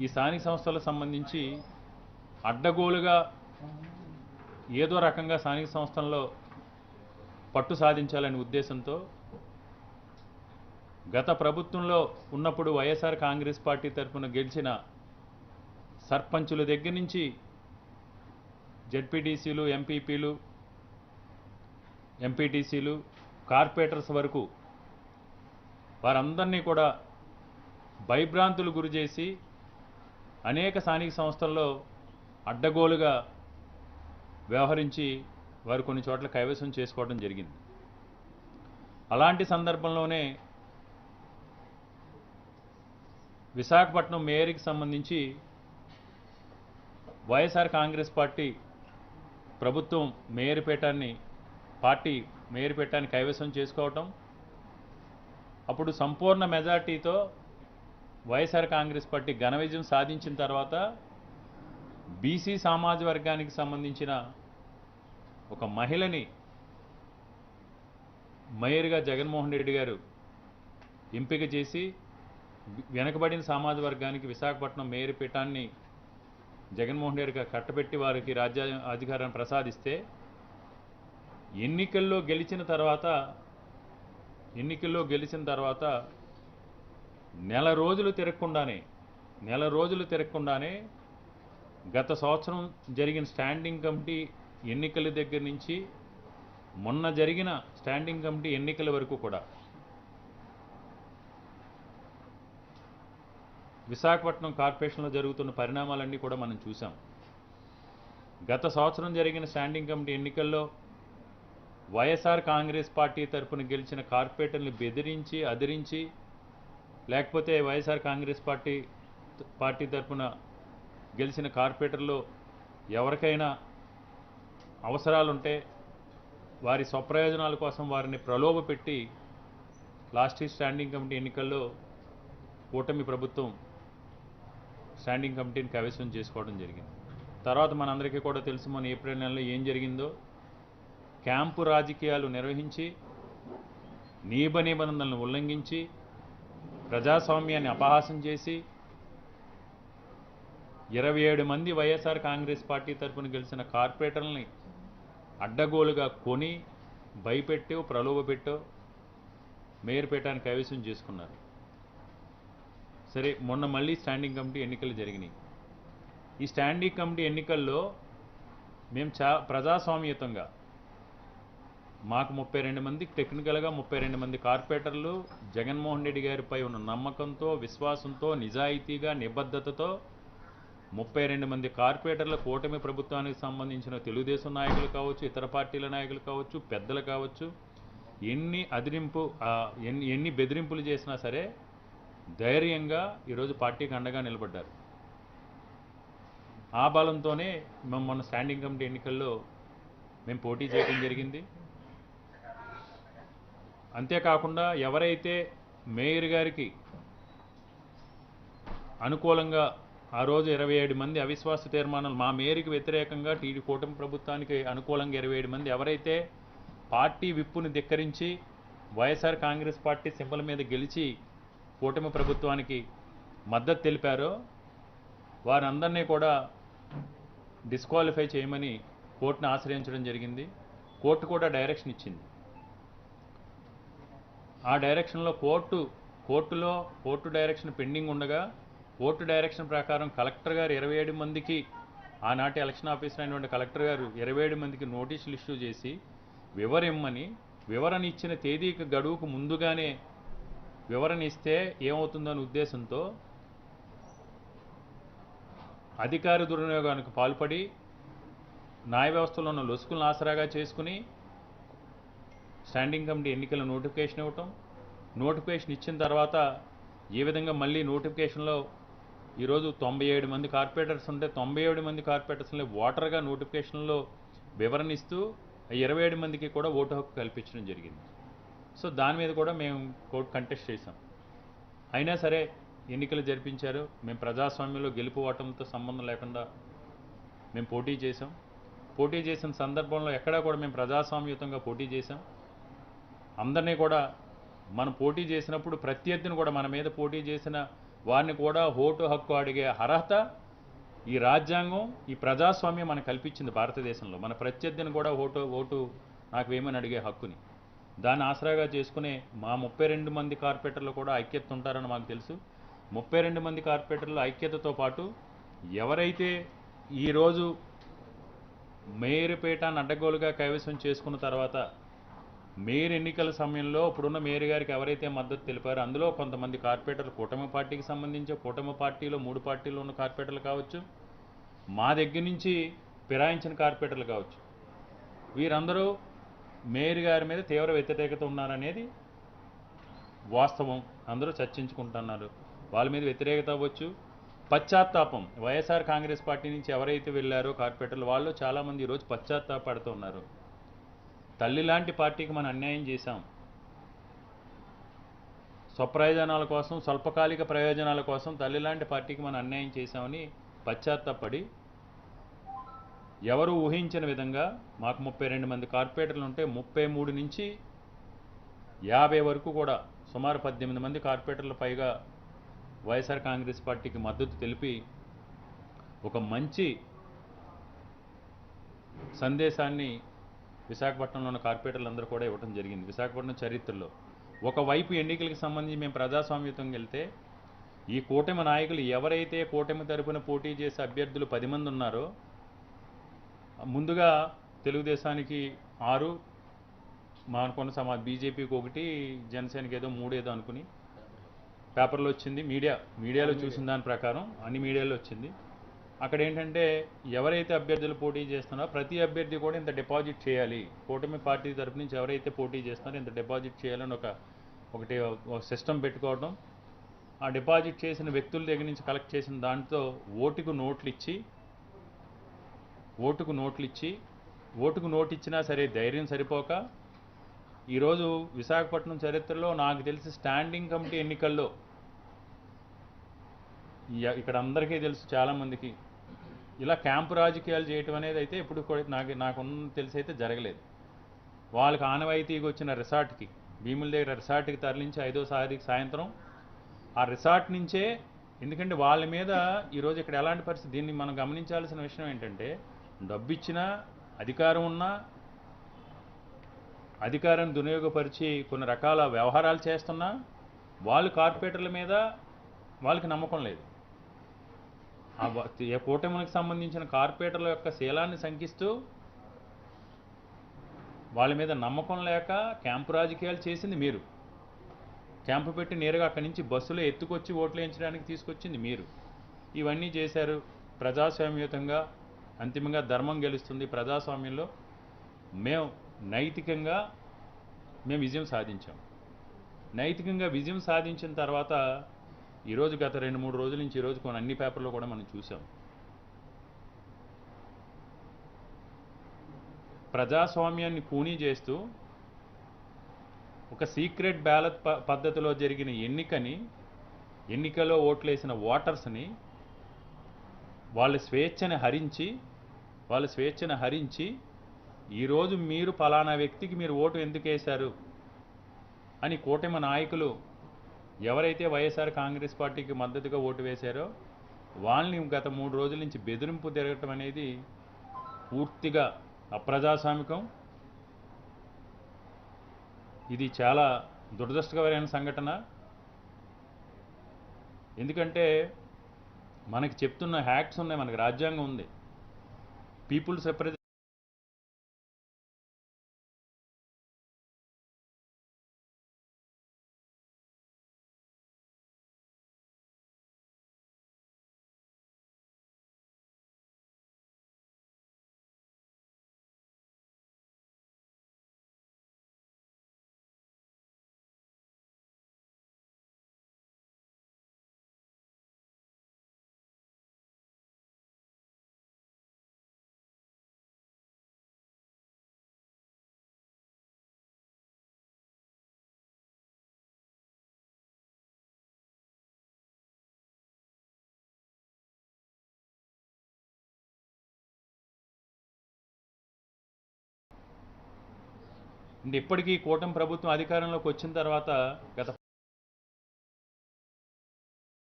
ఈ స్థానిక సంస్థలకు సంబంధించి అడ్డగోలుగా ఏదో రకంగా స్థానిక సంస్థల్లో పట్టు సాధించాలనే ఉద్దేశంతో గత ప్రభుత్వంలో ఉన్నప్పుడు వైఎస్ఆర్ కాంగ్రెస్ పార్టీ తరఫున గెలిచిన సర్పంచుల దగ్గర నుంచి జడ్పీటీసీలు ఎంపీపీలు ఎంపీటీసీలు కార్పొరేటర్స్ వరకు వారందరినీ కూడా భయభ్రాంతులు గురి చేసి అనేక స్థానిక సంస్థల్లో అడ్డగోలుగా వ్యవహరించి వారు కొన్ని చోట్ల కైవసం చేసుకోవడం జరిగింది. అలాంటి సందర్భంలోనే విశాఖపట్నం మేయర్కి సంబంధించి వైఎస్ఆర్ కాంగ్రెస్ పార్టీ ప్రభుత్వం మేయర్ పీఠాన్ని పార్టీ మేయర్ పీఠాన్ని కైవసం చేసుకోవటం అప్పుడు సంపూర్ణ మెజార్టీతో వైఎస్ఆర్ కాంగ్రెస్ పార్టీ ఘన విజయం సాధించిన తర్వాత బీసీ సమాజ వర్గానికి సంబంధించిన ఒక మహిళని మేయర్గా జగన్మోహన్ రెడ్డి గారు ఎంపిక చేసి వెనకబడిన సమాజ వర్గానికి విశాఖపట్నం మేయర్ పీఠాన్ని జగన్మోహన్ రెడ్డి గారు కట్టబెట్టి వారికి రాజ్య అధికారాన్ని ప్రసాదిస్తే ఎన్నికల్లో గెలిచిన తర్వాత ఎన్నికల్లో గెలిచిన తర్వాత నెల రోజులు తిరగకుండానే నెల రోజులు తిరగకుండానే గత సంవత్సరం జరిగిన స్టాండింగ్ కమిటీ ఎన్నికల దగ్గర నుంచి మొన్న జరిగిన స్టాండింగ్ కమిటీ ఎన్నికల వరకు కూడా విశాఖపట్నం కార్పొరేషన్లో జరుగుతున్న పరిణామాలన్నీ కూడా మనం చూసాం గత సంవత్సరం జరిగిన స్టాండింగ్ కమిటీ ఎన్నికల్లో వైఎస్ఆర్ కాంగ్రెస్ పార్టీ తరఫున గెలిచిన కార్పొరేటర్ని బెదిరించి అదిరించి లేకపోతే వైఎస్ఆర్ కాంగ్రెస్ పార్టీ పార్టీ తరఫున గెలిచిన కార్పొరేటర్లో ఎవరికైనా అవసరాలుంటే వారి స్వప్రయోజనాల కోసం వారిని ప్రలోభ పెట్టి లాస్ట్ స్టాండింగ్ కమిటీ ఎన్నికల్లో కూటమి ప్రభుత్వం స్టాండింగ్ కమిటీని కైవసం చేసుకోవడం జరిగింది. తర్వాత మనందరికీ కూడా తెలుసు మన ఏప్రిల్ నెలలో ఏం జరిగిందో. క్యాంపు రాజకీయాలు నిర్వహించి నియమ నిబంధనలను ఉల్లంఘించి ప్రజాస్వామ్యాన్ని అపహాసం చేసి ఇరవై ఏడు మంది వైఎస్ఆర్ కాంగ్రెస్ పార్టీ తరఫున గెలిచిన కార్పొరేటర్లని అడ్డగోలుగా కొని భయపెట్టు ప్రలోభపెట్టు మేయర్ పీఠాన్ని కైవసం చేసుకున్నారు. సరే మొన్న మళ్ళీ స్టాండింగ్ కమిటీ ఎన్నికలు జరిగినాయి. ఈ స్టాండింగ్ కమిటీ ఎన్నికల్లో మేము చా ప్రజాస్వామ్యతంగా మాకు ముప్పై రెండు మంది టెక్నికల్గా ముప్పై రెండు మంది కార్పొరేటర్లు జగన్మోహన్ రెడ్డి గారిపై ఉన్న నమ్మకంతో విశ్వాసంతో నిజాయితీగా నిబద్ధతతో ముప్పై రెండు మంది కార్పొరేటర్ల కూటమి ప్రభుత్వానికి సంబంధించిన తెలుగుదేశం నాయకులు కావచ్చు ఇతర పార్టీల నాయకులు కావచ్చు పెద్దలు కావచ్చు ఎన్ని అదిరింపు ఎన్ని ఎన్ని బెదిరింపులు చేసినా సరే ధైర్యంగా ఈరోజు పార్టీకి అండగా నిలబడ్డారు. ఆ బలంతోనే మేము మొన్న స్టాండింగ్ కమిటీ ఎన్నికల్లో మేము పోటీ చేయడం జరిగింది. అంతేకాకుండా ఎవరైతే మేయర్ గారికి అనుకూలంగా ఆ రోజు ఇరవై ఏడు మంది అవిశ్వాస తీర్మానాలు మా మేయర్కి వ్యతిరేకంగా టీడీ కూటమి ప్రభుత్వానికి అనుకూలంగా ఇరవై ఏడు మంది ఎవరైతే పార్టీ విప్పుని ధిక్కరించి వైఎస్ఆర్ కాంగ్రెస్ పార్టీ సింబల్ మీద గెలిచి కూటమి ప్రభుత్వానికి మద్దతు తెలిపారో వారందరినీ కూడా డిస్క్వాలిఫై చేయమని కోర్టును ఆశ్రయించడం జరిగింది. కోర్టు కూడా డైరెక్షన్ ఇచ్చింది. ఆ డైరెక్షన్లో కోర్టు కోర్టులో కోర్టు డైరెక్షన్ పెండింగ్ ఉండగా కోర్టు డైరెక్షన్ ప్రకారం కలెక్టర్ గారు ఇరవై ఏడు మందికి ఆనాటి ఎలక్షన్ ఆఫీసర్ అయినటువంటి కలెక్టర్ గారు ఇరవై ఏడు మందికి నోటీసులు ఇష్యూ చేసి వివరమ్మని వివరణ ఇచ్చిన తేదీకి గడువుకు ముందుగానే వివరణ ఇస్తే ఏమవుతుందనే ఉద్దేశంతో అధికార దుర్వినియోగానికి పాల్పడి న్యాయ వ్యవస్థలో ఉన్న లొసుకులను ఆసరాగా చేసుకుని స్టాండింగ్ కమిటీ ఎన్నికల నోటిఫికేషన్ ఇవ్వటం నోటిఫికేషన్ ఇచ్చిన తర్వాత ఏ విధంగా మళ్ళీ నోటిఫికేషన్లో ఈరోజు తొంభై ఏడు మంది కార్పొరేటర్స్ ఉంటే తొంభై ఏడు మంది కార్పొరేటర్స్ని ఓటర్గా నోటిఫికేషన్లో వివరణ ఇస్తూ ఇరవై ఏడు మందికి కూడా ఓటు హక్కు కల్పించడం జరిగింది. సో దాని మీద కూడా మేము కోర్టు కంటెస్ట్ చేసాం అయినా సరే ఎన్నికలు జరిపించారు. మేము ప్రజాస్వామ్యంలో గెలుపు ఓటంతో సంబంధం లేకుండా మేము పోటీ చేసాం పోటీ చేసిన సందర్భంలో ఎక్కడా కూడా మేము ప్రజాస్వామ్యయుతంగా పోటీ చేసాం అందరినీ కూడా మనం పోటీ చేసినప్పుడు ప్రత్యర్థిని కూడా మన మీద పోటీ చేసిన వారిని కూడా ఓటు హక్కు అడిగే అర్హత ఈ రాజ్యాంగం ఈ ప్రజాస్వామ్యం మనకు కల్పించింది భారతదేశంలో. మన ప్రత్యర్థిని కూడా ఓటు ఓటు నాకు ఏమని అడిగే హక్కుని. దాన్ని ఆసరాగా చేసుకునే మా ముప్పై రెండు మంది కార్పొరేటర్లు కూడా ఐక్యత ఉంటారని మాకు తెలుసు. ముప్పై రెండు మంది కార్పొరేటర్లు ఐక్యతతో పాటు ఎవరైతే ఈరోజు మేయర్పేట అడ్డగోలుగా కైవసం చేసుకున్న తర్వాత మేయర్ ఎన్నికల సమయంలో ఇప్పుడున్న మేయర్ గారికి ఎవరైతే మద్దతు తెలిపారో అందులో కొంతమంది కార్పొరేటర్లు కూటమి పార్టీకి సంబంధించి కూటమి పార్టీలో మూడు పార్టీలు ఉన్న కార్పొరేటర్లు కావచ్చు మా దగ్గర నుంచి ఫిరాయించిన కార్పొరేటర్లు కావచ్చు. వీరందరూ మేయర్ గారి మీద తీవ్ర వ్యతిరేకత ఉన్నారనేది వాస్తవం. అందరూ చర్చించుకుంటున్నారు. వాళ్ళ మీద వ్యతిరేకత అవ్వచ్చు. పశ్చాత్తాపం. వైఎస్ఆర్ కాంగ్రెస్ పార్టీ నుంచి ఎవరైతే వెళ్ళారో కార్పొరేటర్లు వాళ్ళు చాలామంది ఈరోజు పశ్చాత్తాపడుతున్నారు. తల్లి లాంటి పార్టీకి మనం అన్యాయం చేశాం. స్వప్రయోజనాల కోసం స్వల్పకాలిక ప్రయోజనాల కోసం తల్లి లాంటి పార్టీకి మనం అన్యాయం చేశామని పశ్చాత్తాపడి ఎవరు ఊహించిన విధంగా మాకు ముప్పై రెండు మంది కార్పొరేటర్లు ఉంటే ముప్పై మూడు నుంచి యాభై వరకు కూడా సుమారు పద్దెనిమిది మంది కార్పొరేటర్లు పైగా వైఎస్ఆర్ కాంగ్రెస్ పార్టీకి మద్దతు తెలిపి ఒక మంచి సందేశాన్ని విశాఖపట్నంలో ఉన్న కార్పొరేటర్లు అందరూ కూడా ఇవ్వడం జరిగింది. విశాఖపట్నం చరిత్రలో. ఒకవైపు ఎన్నికలకు సంబంధించి మేము ప్రజాస్వామ్యతంగా వెళ్తే ఈ కూటమి నాయకులు ఎవరైతే కూటమి తరపున పోటీ చేసే అభ్యర్థులు పది మంది ఉన్నారో ముందుగా తెలుగుదేశానికి ఆరు మా అనుకున్న సమా బీజేపీకి ఒకటి జనసేనకి ఏదో మూడు ఏదో అనుకుని పేపర్లో వచ్చింది. మీడియా మీడియాలో చూసిన దాని ప్రకారం అన్ని మీడియాలో వచ్చింది. అక్కడ ఏంటంటే ఎవరైతే అభ్యర్థులు పోటీ చేస్తున్నారో ప్రతి అభ్యర్థి కూడా ఇంత డిపాజిట్ చేయాలి. కూటమి పార్టీ తరపు నుంచి ఎవరైతే పోటీ చేస్తున్నారో ఇంత డిపాజిట్ చేయాలని ఒక ఒకటి సిస్టమ్ పెట్టుకోవడం ఆ డిపాజిట్ చేసిన వ్యక్తుల దగ్గర నుంచి కలెక్ట్ చేసిన దాంతో ఓటుకు నోట్లు ఇచ్చి ఓటుకు నోట్లు ఇచ్చి ఓటుకు నోటు ఇచ్చినా సరే ధైర్యం సరిపోక ఈరోజు విశాఖపట్నం చరిత్రలో నాకు తెలిసి స్టాండింగ్ కమిటీ ఎన్నికల్లో ఇక్కడ అందరికీ తెలుసు చాలామందికి ఇలా క్యాంపు రాజకీయాలు చేయటం అనేది అయితే ఇప్పుడు కూడా నాకు నాకున్న తెలిసి అయితే జరగలేదు. వాళ్ళకి ఆనవాయితీకి వచ్చిన రిసార్ట్కి భీముల దగ్గర రిసార్ట్కి తరలించి ఐదోసారి సాయంత్రం ఆ రిసార్ట్ నుంచే ఎందుకంటే వాళ్ళ మీద ఈరోజు ఇక్కడ ఎలాంటి పరిస్థితి దీన్ని మనం గమనించాల్సిన విషయం ఏంటంటే డబ్బు ఇచ్చినా అధికారం ఉన్నా అధికారాన్ని దునియోగపరిచి కొన్ని రకాల వ్యవహారాలు చేస్తున్నా వాళ్ళు కార్పొరేటర్ల మీద వాళ్ళకి నమ్మకం లేదు. ఏ కూటమికి సంబంధించిన కార్పొరేటర్ల యొక్క శీలాన్ని శంకిస్తూ వాళ్ళ మీద నమ్మకం లేక క్యాంపు రాజకీయాలు చేసింది మీరు. క్యాంపు పెట్టి నేరుగా అక్కడి నుంచి బస్సులో ఎత్తుకొచ్చి ఓట్లు వేయించడానికి తీసుకొచ్చింది మీరు. ఇవన్నీ చేశారు ప్రజాస్వామ్యయుతంగా అంతిమంగా ధర్మం గెలుస్తుంది ప్రజాస్వామ్యంలో. మేము నైతికంగా మేము విజయం సాధించాం. నైతికంగా విజయం సాధించిన తర్వాత ఈరోజు గత రెండు మూడు రోజుల నుంచి ఈరోజు కొన్ని అన్ని పేపర్లో కూడా మనం చూసాం ప్రజాస్వామ్యాన్ని కూనీ చేస్తూ ఒక సీక్రెట్ బ్యాలెట్ ప పద్ధతిలో జరిగిన ఎన్నికని ఎన్నికలో ఓట్లేసిన ఓటర్స్ని వాళ్ళ స్వేచ్ఛని హరించి వాళ్ళ స్వేచ్ఛను హరించి ఈరోజు మీరు ఫలానా వ్యక్తికి మీరు ఓటు ఎందుకు వేశారు అని కూటమి నాయకులు ఎవరైతే వైఎస్ఆర్ కాంగ్రెస్ పార్టీకి మద్దతుగా ఓటు వేశారో వాళ్ళని గత మూడు రోజుల నుంచి బెదిరింపు తిరగటం అనేది పూర్తిగా అప్రజాస్వామికం. ఇది చాలా దురదృష్టకరమైన సంఘటన. ఎందుకంటే మనకి చెప్తున్న హ్యాక్స్ ఉన్నాయి మనకి రాజ్యాంగం ఉంది. పీపుల్స్ రిప్రజెంట్ ఇప్పటికీ కూటమి ప్రభుత్వం అధికారంలోకి వచ్చిన తర్వాత గత